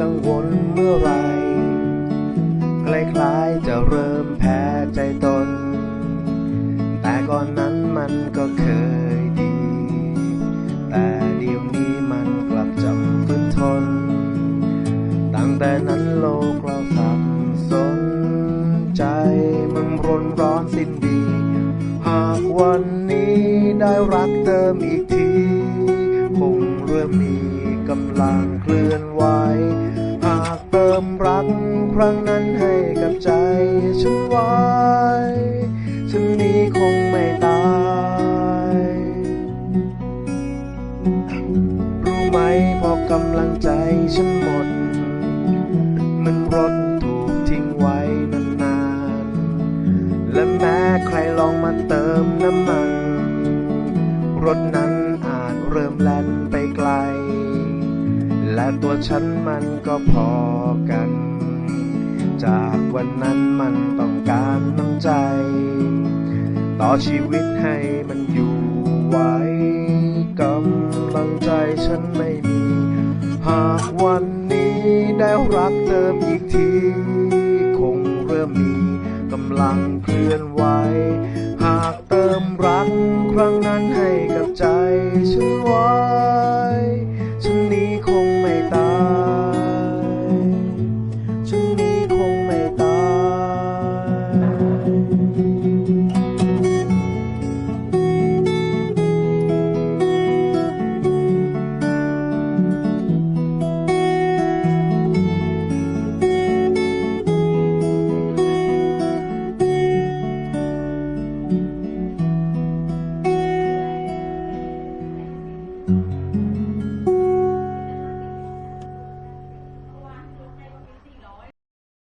กังวลเมื่อไรคล้ายๆจะเริ่มแพ้ใจตน แต่ก่อนนั้นมันก็เคยดี แต่เดี๋ยวนี้มันกลับจำฝืนทน ตั้งแต่นั้นโลกเราสับสน ใจมันรนร้อนสิ้นดี หากวันนี้ได้รักเติมอีกที คงเริ่มมีกำลังเคลื่อนไหว เติมรักครั้งนั้นให้กับใจฉันไว้ฉันนี้คงไม่ตายรู้ไหมพอกำลังใจฉันหมด มันรถถูกทิ้งไว้นานๆและแม้ใครลองมาเติมน้ำมัน รถนั้นอาจเริ่มแล่นไปไกล ตัวฉันมันก็พอกัน จากวันนั้นมันต้องการน้ำใจ ต่อชีวิตให้มันอยู่ไว้กำลังใจฉันไม่มี หากวันนี้ได้รักเติมอีกที คงเริ่มมีกำลังเคลื่อนไหวหากเติมรักครั้งนั้นให้กับใจฉันไว้